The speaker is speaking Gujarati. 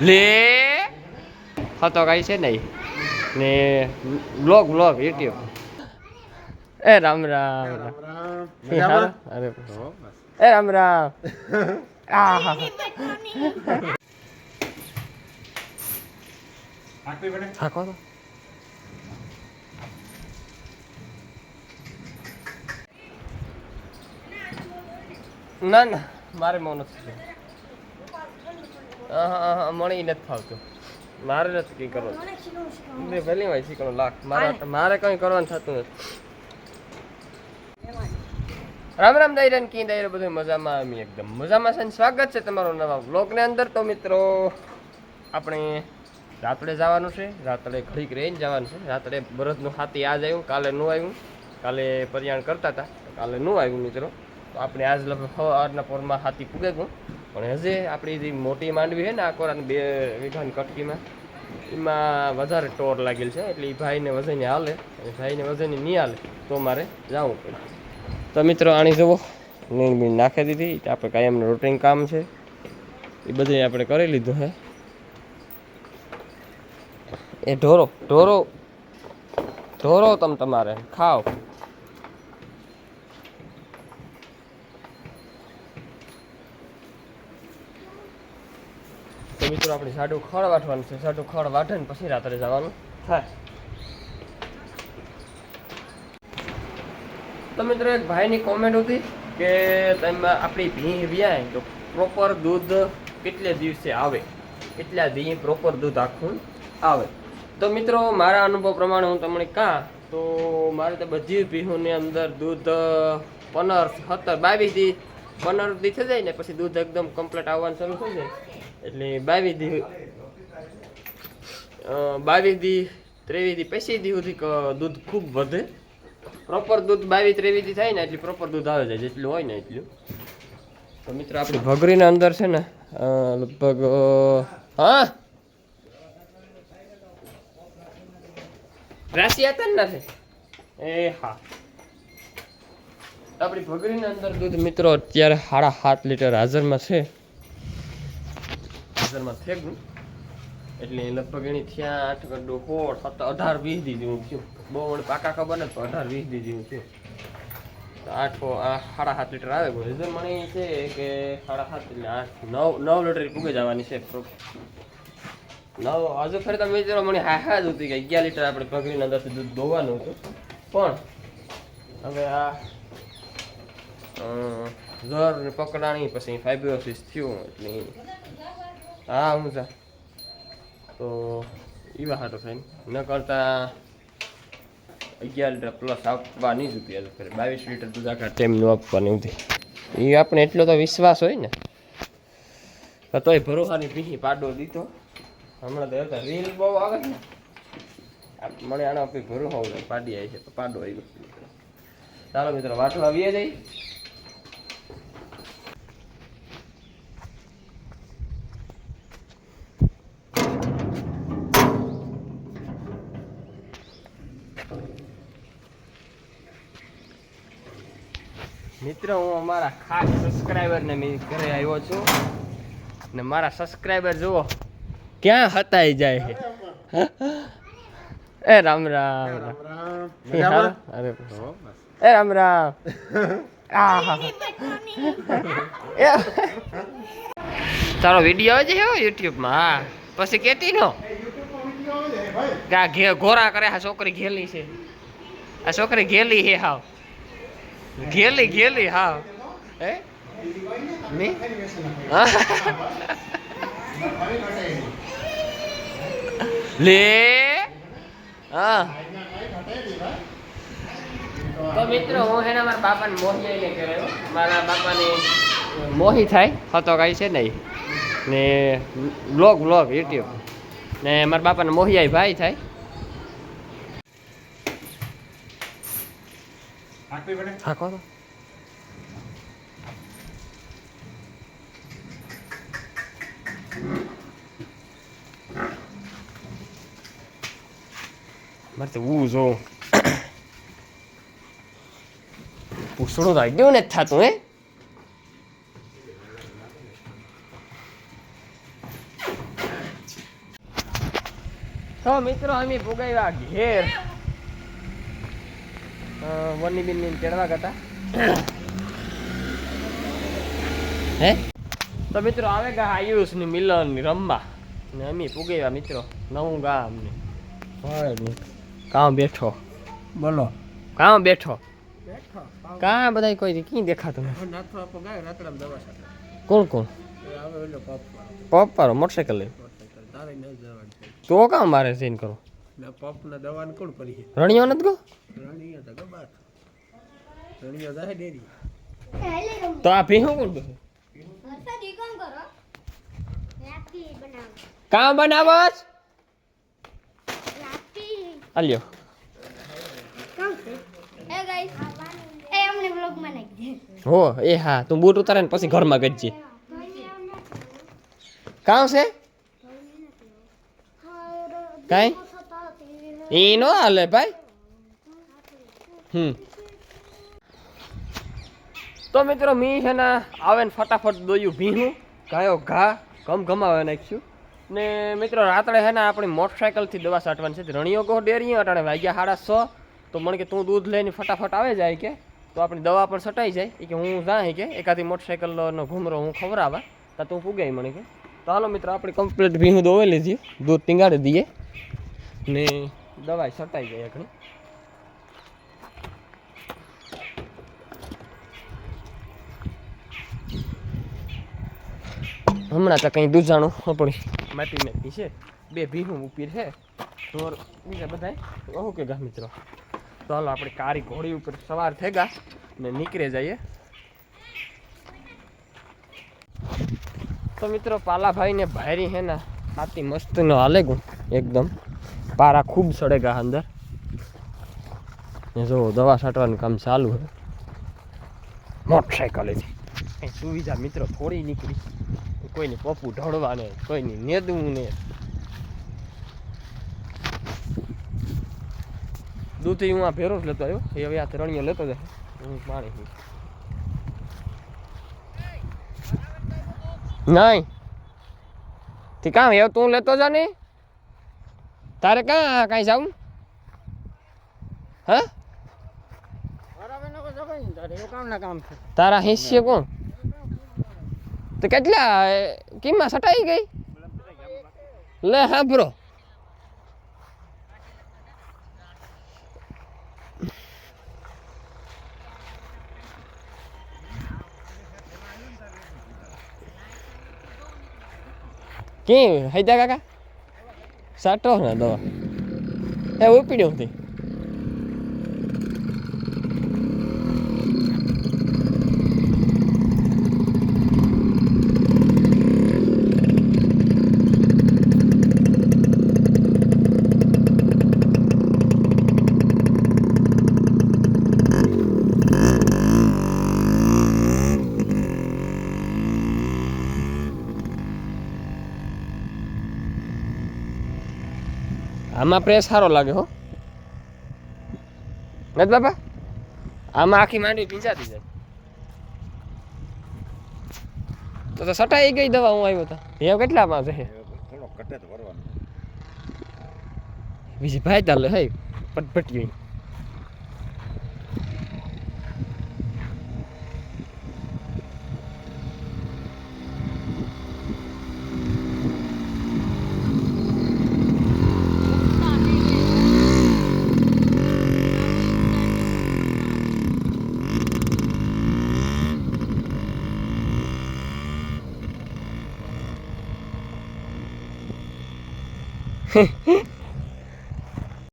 લે. હતો કઈ છે નહીં. ને બ્લોગ બ્લોગ યુટ્યુબ. એ રામ રામ અરે એ રામ રામ. આ તો ના ના મારે મૌન નથી મણી નથી ફાવતું. મારે નથી કંઈ કરવાનું. મેં ભલે ભાઈ શીખણો લાખ. મારે મારે કંઈ કરવાનું થતું નથી. રામ રામ દાયરન કી દાયરો બધું મજામાં અમે એકદમ. મજામાં છે સ્વાગત છે તમારો નવા વ્લોગની અંદર. તો મિત્રો આપણે રાત્રે જવાનું છે. રાત્રે ઘડીક રહીને જવાનું છે. રાત્રે બરદનું હાથી આજ આવ્યું કાલે નું આવ્યું. કાલે પરિયાણ કરતા હતા કાલે નું આવ્યું મિત્રો. તો આપણે આજ લગભગ સવારના પોરમાં હાથી પૂગે ગયું. પણ હજે આપણી જે મોટી માંડવી છે ને, આ કોરાની બે વીઘાની કટકીમાં, એમાં વધારે ટોર લાગેલ છે. એટલે એ ભાઈને વજને હાલે, અને ભાઈને વજને નહીં હાલે, તો મારે જવું પડે. તો મિત્રો આણી જુઓ, નીણ બીણ નાખી દીધી. આપણે કાયમનું રૂટીન કામ છે. એ બધું આપણે કરી લીધું છે એ ઢોરો ઢોરો ઢોરો તમ તમારે, ખાઓ. મિત્રો આપણે સાડું ખળ વાટવાનું છે. સાડું ખળ વાટે ને પછી રાત્રે જવાનું. થાય. તો મિત્રો એક ભાઈની કોમેન્ટ હતી કે તમે આપણી ભીં વ્યાય તો પ્રોપર દૂધ કેટલે દિવસે આવે? કેટલા દી પ્રોપર દૂધ આખું આવે? તો મિત્રો મારા અનુભવ પ્રમાણે હું તમને કાં તો મારે તો બધી ભીહોની અંદર દૂધ પંદર સત્તર બાવીસ દી પંદર દી થઈ જાય ને પછી દૂધ એકદમ કમ્પ્લીટ આવવાનું શરૂ થઈ જાય. એટલે બાવીસ દી બાવીસ દી ત્રેવીસ દી પછી દી સુધી દૂધ ખૂબ વધે. પ્રોપર દૂધ બાવીસ ત્રેવીસ દી થાય ને એટલે પ્રોપર દૂધ આવે છે, જેટલું હોય ને એટલું. તો મિત્રો આપણી ભગરીના અંદર છે ને લગભગ હા? રાશિ હતા ને નથી? એ હા. આપણી ભગરીના અંદર દૂધ મિત્રો અત્યારે સાડા સાત લીટર હાજરમાં છે. હાજરમાં છે એટલે લગભગ એની થયા આઠ ગડો સોળ સત્તર અઢાર વીસ દી જેવું થયું. બહુ મને પાકા ખબર નથી તો અઢાર વીસ દી જેવું થયું. આઠ સાડા સાત લીટર આવે રિઝલ્ટ મને એ છે કે સાડા સાત એટલે આઠ, નવ નવ લીટર પૂગે જવાની છે. નવ, હજુ ફરી તમે વિચારો, મને હા હા જ હતી કે અગિયાર લીટર આપણે પગડીના અંદરથી દૂધ દોવાનું હતું. પણ હવે આ ઝર પકડાણી, પછી ફાઇબ્રોસિસ થયું, એટલે હા, હું જા તો એવા હાટો થઈને ન કરતા અગિયાર લીટર પ્લસ આપવાની જ હતી ફરી બાવીસ લીટર દૂધ આખા ટાઈમનું આપવાની હતી. એ આપણે એટલો તો વિશ્વાસ હોય ને. તોય ભરોસાની પીહી પાડો દીધો. હમણાં તો હતા રીલ બહુ આવે ને મને આનો કોઈ ભરોસો પાડી આવી છે તો પાડો આવ્યો ચાલો મિત્રો વાટલા વીએ જઈ મિત્રો હું અમારા ખાસ સબસ્ક્રાઈબરને મેં ઘરે આવ્યો છું. ને મારા સબસ્ક્રાઈબર જુઓ ક્યાં હતાઈ જાય એ રામ રામ. રામ એ હાલો. અરે એ રામ રામ. તારો વીડિયો આવે છે યુટ્યુબમાં? હા. પછી કેતી નો ઘોરા કરે આ છોકરી ઘેલી છે. આ છોકરી ઘેલી હે હાવ. ઘેલી ઘેલી હા. હે? ની હા. લે? હા. તો મિત્રો હું હે મારા બાપાને મોહી લઈને કર્યો મારા બાપાને મોહી થાય. હતો કાંઈ છે નહીં. ને બ્લોગ બ્લોગ યુટ્યુબ. ને મારા બાપાને મોહી આવી ભાઈ થાય. હા કહો તો Marte uso. ઉ જો પૂછડું તો અડ્યું ને eh? હે તો મિત્રો અમે ભોગાવ્યા ઘેર વની બિન ચડવા કરતા હે? તો મિત્રો આવે ગા આયુષની મિલનની રમવા. ને અમે ભોગાવ્યા મિત્રો નવું ગામ ને કામ બેઠો? બોલો. કામ બેઠો? બેઠો કાં? બધા કોઈ કી દેખાતું નથી? નાથો આપો ગાય રાતડામ દવા સાથે. કોણ કોણ? પપ્પા મોટરસાઇકલ તો કામ મારે સીન કરો? ને પપ ને દવાને કોણ કરીએ રણિયો નથી ગો? રણીયા તો ગબાત રણીયા જાય ડેરી. તો આ ભીહું કોણ બેસે કામ બનાવો. આલ્યો. હો એ હા તું બૂટ ઉતારે ને પછી ઘરમાં ગજજે. કામ છે? કાંઈ? એ નો હાલે ભાઈ હમ તો મિત્રો, મી છે ને આવે ને ફટાફટ દોયું ભીનું. ગાયો ઘા, ગમ ગમાવે નાખ્યું. ને મિત્રો, રાત્રે છે ને, આપણી મોટરસાઇકલથી દવા છાંટવાની છે. રણીઓ કહો ડેરી અટાણે વાગ્યા સાડા સો. તો મને કે, તું દૂધ લઈને ફટાફટ આવે જાય કે? તો આપણી દવા પણ છટાઈ જાય. કે, હું જાય કે? એકાદી મોટરસાઇકલનો ઘૂમરો હું ખવડાવવા. તો તું પૂગાય મને કે. તો હાલો મિત્રો, આપણે કમ્પ્લીટ ભીનું દોવાઈ લીધી દૂધ ટીંગાડી દઈએ. ને દવા સટાઈ ગઈ એકણી હમણાં તો કંઈ દૂધાણું આપણી માટી મેટી છે. બે ભીનું ઉપીર છે. ઢોર બીજા બધા કહું કે ગા મિત્રો. તો હાલો આપણે કારી ઘોડી ઉપર સવાર થઈ ગયા ને નીકળે જઈએ. તો મિત્રો પાલાભાઈ ને ભાઈ હે ને હાથી મસ્ત નો હાલે ગું એકદમ. પારા ખૂબ સડેગા અંદર. ને જો દવા છાંટવાનું કામ ચાલુ હે મોટરસાઇકલેથી સુવિધા મિત્રો થોડી નીકળી. કોઈને પપ્પુ ઢળવા ને કોઈની નેદવું ને દૂધ હું આ ભેરો જ લેતો આવ્યો. એ હવે આ ત્રણિયો લેતો જાય. હું પાણી. નહીં. તે કામ એ તું લેતો જા ને? તારે ક્યાં કાંઈ જાઉં? હા? તારે કામ કામ હિસ્સે કોણ? તો કેટલા કિંમત સટાઈ ગઈ? લે હા બ્રો કે હૈદા કાકા? સાટો ને દવા. એ ઉપડ્યો હતી આમાં પ્રેસ સારો લાગે હો. નથી બાપા? આમાં આખી માંડવી પીંચાતી જાય. તો તો સટાઈ ગઈ દવા હું આવ્યો તો. એ કેટલામાં છે? બીજી ભાઈ ચાલે હે પટપટી Heh